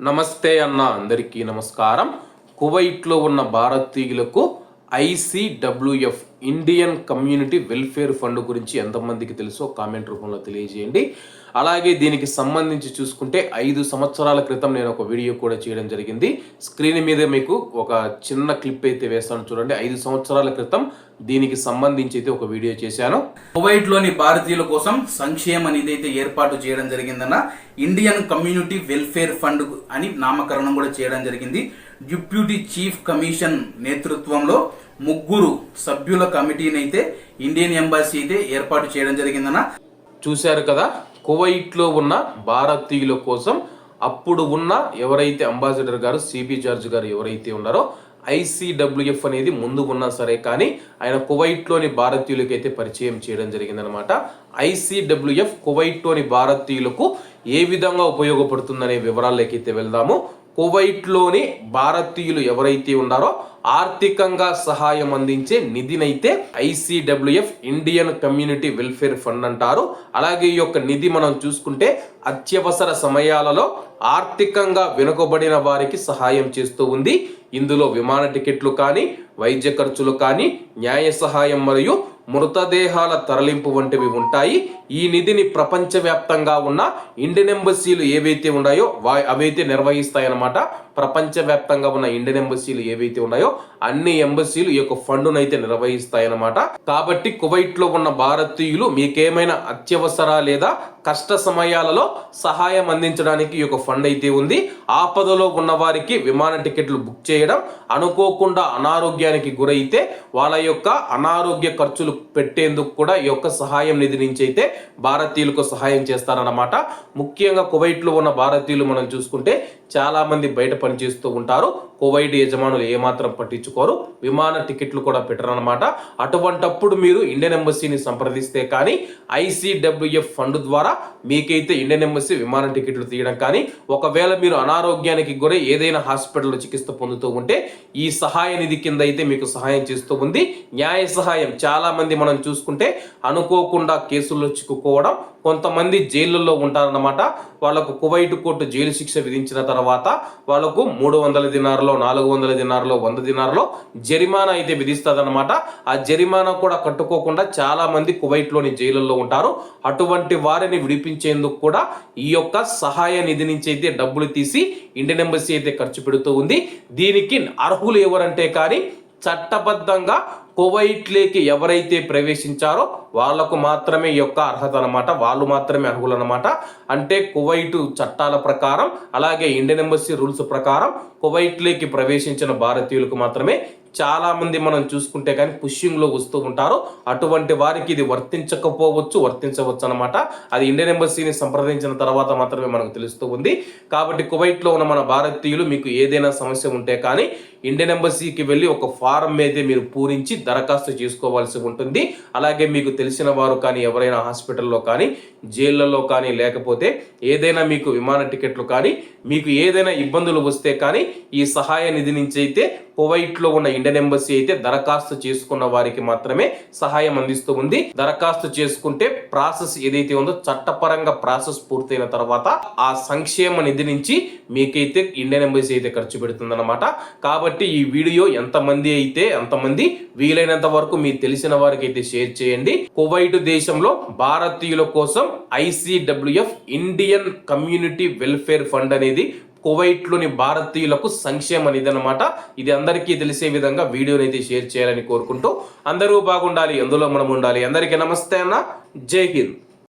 నమస్తే అన్న అందరికీ నమస్కారం. కువైట్లో ఉన్న భారతీయులకు ICWF Indian community welfare fund గురించి ఎంతమందికి తెలుసో కామెంట్ రూపంలో తెలియజేయండి. అలాగే దీనికి సంబంధించి చూసుకుంటే ఐదు సంవత్సరాల క్రితం నేను ఒక వీడియో కూడా చేయడం జరిగింది. స్క్రీన్ మీద మీకు ఒక చిన్న క్లిప్ అయితే వేస్తాను చూడండి. ఐదు సంవత్సరాల క్రితం దీనికి సంబంధించి అయితే ఒక వీడియో చేశాను. కువైట్లోని భారతీయుల కోసం సంక్షేమ నిధి అయితే ఏర్పాటు చేయడం జరిగిందన్న ఇండియన్ కమ్యూనిటీ వెల్ఫేర్ ఫండ్ అని నామకరణం కూడా చేయడం జరిగింది. డిప్యూటీ చీఫ్ కమిషన్ నేతృత్వంలో ముగ్గురు సభ్యుల కమిటీని అయితే ఇండియన్ ఎంబాసీ అయితే ఏర్పాటు చేయడం జరిగిందన్న. చూశారు కదా కువైట్లో ఉన్న భారతీయుల కోసం అప్పుడు ఉన్న ఎవరైతే అంబాసిడర్ గారు సిబి జార్జ్ గారు ఎవరైతే ఉన్నారో ఐసీడబ్ల్యూఎఫ్ అనేది ముందు ఉన్నా సరే కానీ ఆయన కువైట్లోని భారతీయులకైతే పరిచయం చేయడం జరిగిందనమాట ఐసీడబ్ల్యూఎఫ్ కువైట్లోని భారతీయులకు ఏ విధంగా ఉపయోగపడుతుందనే వివరాలకైతే వెళ్దాము. కువైట్లోని భారతీయులు ఎవరైతే ఉన్నారో ఆర్థికంగా సహాయం అందించే నిధినైతే ICWF Indian community welfare fund అంటారు. అలాగే ఈ యొక్క నిధి మనం చూసుకుంటే అత్యవసర సమయాలలో ఆర్థికంగా వెనుకబడిన వారికి సహాయం చేస్తూ ఉంది. ఇందులో విమాన టికెట్లు కానీ వైద్య ఖర్చులు కానీ న్యాయ సహాయం మరియు మృతదేహాల తరలింపు వంటివి ఉంటాయి. ఈ నిధిని ప్రపంచవ్యాప్తంగా ఉన్న ఇండియన్ ఎంబసీలు ఏవైతే ఉన్నాయో వా అవైతే నిర్వహిస్తాయన్నమాట. ప్రపంచవ్యాప్తంగా ఉన్న ఇండియన్ ఎంబసీలు ఏవైతే ఉన్నాయో అన్ని ఎంబసీలు ఈ యొక్క ఫండును అయితే నిర్వహిస్తాయన్నమాట. కాబట్టి కువైట్లో ఉన్న భారతీయులు మీకేమైనా అత్యవసర లేదా కష్ట సమయాలలో సహాయం అందించడానికి ఈ యొక్క ఫండ్ అయితే ఉంది. ఆపదలో ఉన్న వారికి విమాన టికెట్లు బుక్ చేయడం అనుకోకుండా అనారోగ్యానికి గురైతే వాళ్ళ యొక్క అనారోగ్య ఖర్చులు పెట్టేందుకు కూడా ఈ యొక్క సహాయం నిధి నుంచి అయితే భారతీయులకు సహాయం చేస్తారన్నమాట. ముఖ్యంగా కువైట్లో ఉన్న భారతీయులు మనం చూసుకుంటే చాలామంది బయట పనిచేస్తూ ఉంటారు. కువైట్ యజమానులు ఏమాత్రం పట్టించుకోరు. విమాన టికెట్లు కూడా పెట్టరనమాట అటువంటప్పుడు మీరు ఇండియన్ ఎంబసీని సంప్రదిస్తే కానీ ఐసీడబ్ల్యూఎఫ్ ఫండ్ ద్వారా మీకైతే ఇండియన్ ఎంబసీ విమాన టికెట్లు తీయడం కానీ ఒకవేళ మీరు అనారోగ్యానికి గురై ఏదైనా హాస్పిటల్లో చికిత్స పొందుతూ ఉంటే ఈ సహాయ నిధి కింద అయితే మీకు సహాయం చేస్తూ ఉంది. న్యాయ సహాయం చాలా మంది మనం చూసుకుంటే అనుకోకుండా కేసుల్లో చిక్కుకోవడం కొంతమంది జైళ్ళల్లో ఉంటారన్నమాట. వాళ్ళకు కువైట్ కోర్టు జైలు శిక్ష విధించిన తర్వాత వాళ్ళకు మూడు వందల దినారులో నాలుగు వందల దినారులో వంద దినారులో జరిమానా అయితే విధిస్తుందన్నమాట. ఆ జరిమానా కూడా కట్టుకోకుండా చాలా మంది కువైట్లోని జైలుల్లో ఉంటారు. అటువంటి వారిని విడిపించేందుకు కూడా ఈ యొక్క సహాయ నిధి నుంచి అయితే డబ్బులు తీసి ఇండియన్ ఎంబసీ అయితే ఖర్చు పెడుతూ ఉంది. దీనికి అర్హులు ఎవరంటే కానీ చట్టబద్ధంగా కువైట్లోకి ఎవరైతే ప్రవేశించారో వాళ్ళకు మాత్రమే ఈ యొక్క అర్హత అనమాట వాళ్ళు మాత్రమే అర్హులు అనమాట అంటే కువైట్ చట్టాల ప్రకారం అలాగే ఇండియన్ ఎంబసీ రూల్స్ ప్రకారం కువైట్లోకి ప్రవేశించిన భారతీయులకు మాత్రమే చాలామంది మనం చూసుకుంటే కానీ పుష్యింగ్లో వస్తూ ఉంటారు. అటువంటి వారికి ఇది వర్తించకపోవచ్చు వర్తించవచ్చు అనమాట అది ఇండియన్ ఎంబసీని సంప్రదించిన తర్వాత మాత్రమే మనకు తెలుస్తూ ఉంది. కాబట్టి కువైట్లో ఉన్న మన భారతీయులు మీకు ఏదైనా సమస్య ఉంటే కానీ ఇండియన్ ఎంబసీకి వెళ్ళి ఒక ఫారం అయితే మీరు పూరించి దరఖాస్తు చేసుకోవాల్సి ఉంటుంది. అలాగే మీకు తెలిసిన వారు కానీ ఎవరైనా హాస్పిటల్లో కానీ జైళ్ళలో కానీ లేకపోతే ఏదైనా మీకు విమాన టికెట్లు కానీ మీకు ఏదైనా ఇబ్బందులు వస్తే కానీ ఈ సహాయ నిధి నుంచి అయితే కువైట్లో ఉన్న ఇండియన్ ఎంబసీ అయితే దరఖాస్తు చేసుకున్న వారికి మాత్రమే సహాయం అందిస్తూ ఉంది. దరఖాస్తు చేసుకుంటే ప్రాసెస్ ఏదైతే ఉందో చట్టపరంగా ప్రాసెస్ పూర్తయిన తర్వాత ఆ సంక్షేమ నిధి నుంచి మీకైతే ఇండియన్ ఎంబసీ అయితే ఖర్చు పెడుతుందన్నమాట. కాబట్టి ఈ వీడియో ఎంతమంది అయితే అంతమంది వీలైనంత వరకు మీకు తెలిసిన వారికి అయితే షేర్ చేయండి. కువైట్ దేశంలో భారతీయుల కోసం ICWF Indian community welfare fund అనేది కువైట్లోని భారతీయులకు సంక్షేమ నిధి అనమాట ఇది అందరికీ తెలిసే విధంగా వీడియోని అయితే షేర్ చేయాలని కోరుకుంటూ అందరూ బాగుండాలి అందులో మనం ఉండాలి. అందరికీ నమస్తే అన్న. జై హింద్.